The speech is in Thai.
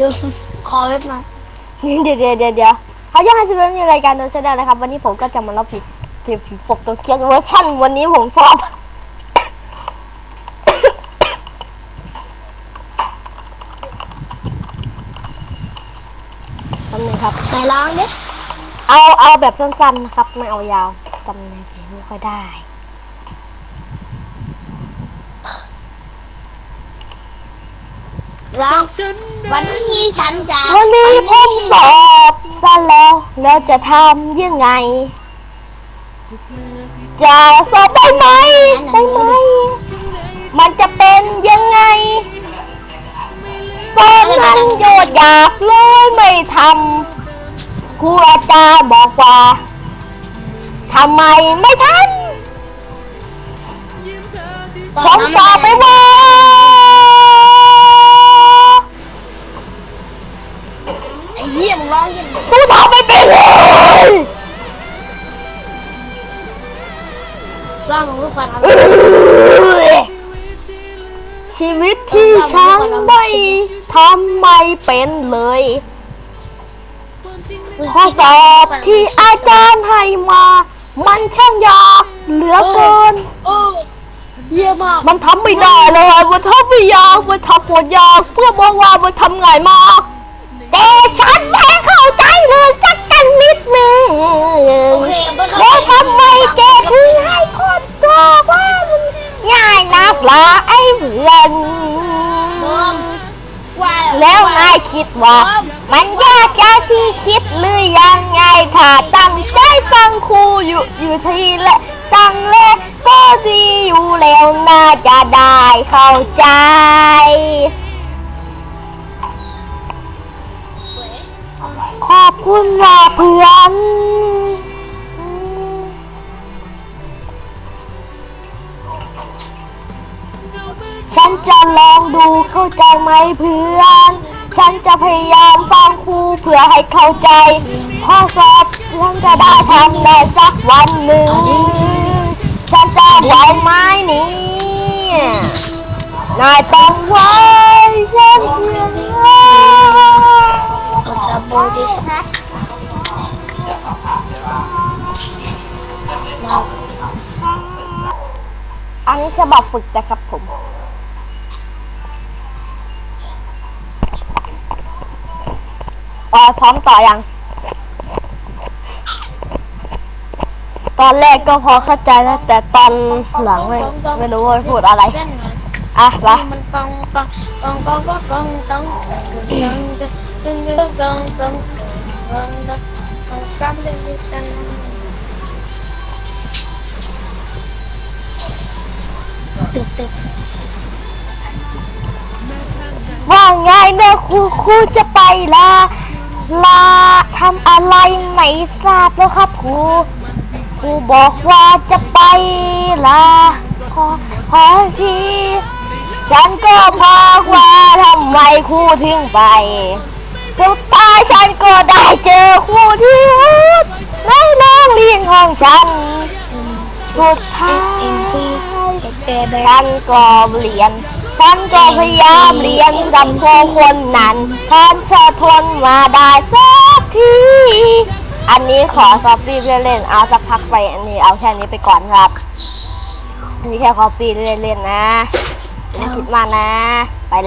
ดูขอเว็บมาเดี๋ยวเดี๋ยวเดี๋ยวเดี๋ยวเขายังให้สเปนในรายการโดยแสดงนะครับ วันนี้ผมก็จะมาเล่าผิดผิดผิดปกตัวเกียร์เวอร์ชันวันนี้ผมสอบแป๊บนึงครับใส่ล้างดิเอาเอาแบบสั้นๆนะครับ ไม่เอายาวจำในเพลงไม่ค่อยได้ วันนี้ฉันจะวันนี้ผมสอบซะแล้วแล้วจะทำยังไง จะสอบได้ไหมได้ไหม มันจะเป็นยังไงสอบนั้นโยดอยากเลยไม่ทำครูอาจารย์บอกว่าทำไมไม่ทำ เหี้ยมึงร้องยังกูทำไม่เป็นเลยร้องมึงรู้ก่อนครับชีวิตที่ฉันไม่ทำไม่เป็นเลย ข้อสอบที่อาจารย์ให้มา มันช่างยากเหลือเกินโอ้เยี่ยมาก มันทำไม่ได้เลยมันทำไม่ยาก มันทำปวดยาก เพื่อบอกว่ามันทำง่ายมาก แต่ฉันไม่เข้าใจเลยสักกันนิดนึงโอเคไม่เข้าใจแล้วทำไมแกถึงให้คนตัวว่ามันง่ายนักล่ะไอ้เพื่อนแล้วนายคิดว่า มันยากอย่างที่คิดหรือยังไงถ้าตั้งใจฟังครูอยู่อยู่ทีละตั้งแรกก็ดีอยู่แล้วน่าจะได้เข้าใจ ขอบคุณว่าเพื่อนฉันจะลองดูเข้าใจไหมเพื่อน ฉันจะพยายามฟังครูเพื่อให้เข้าใจข้อสอบฉันจะได้ทำได้สักวันหนึ่ง ฉันจะไหวไหมนี่ นายต้องไว้ฉันเชื่อ จะโบดิฮะอันนี้ฉบับฝึกนะครับผมออยพร้อมต่อยัง ตอนแรกก็พอเข้าใจแล้วแต่ตอนหลังไม่ไม่รู้ว่าพูดอะไร อะมามันปังปังปังปังปังปังปัง ว่าไงเนี่ยครูครูจะไปลาลาทำอะไรไหนทราบแล้วครับครูครูบอกว่าจะไปลาขอขอทีฉันก็พอว่าทำไมครูถึงไป สุดท้ายฉันก็ได้เจอครูที่ในโรงเรียนของฉัน สุดท้ายฉันก็เรียน ฉันก็พยายามเรียนกับพวกคนนั้นฉันจะทนมาได้สักที อันนี้ขอคอปปี้เล่นๆเอาสักพักไป อันนี้เอาแค่นี้ไปก่อนครับ อันนี้แค่คอปปี้เล่นๆนะไม่คิดมากนะ ไปแหละ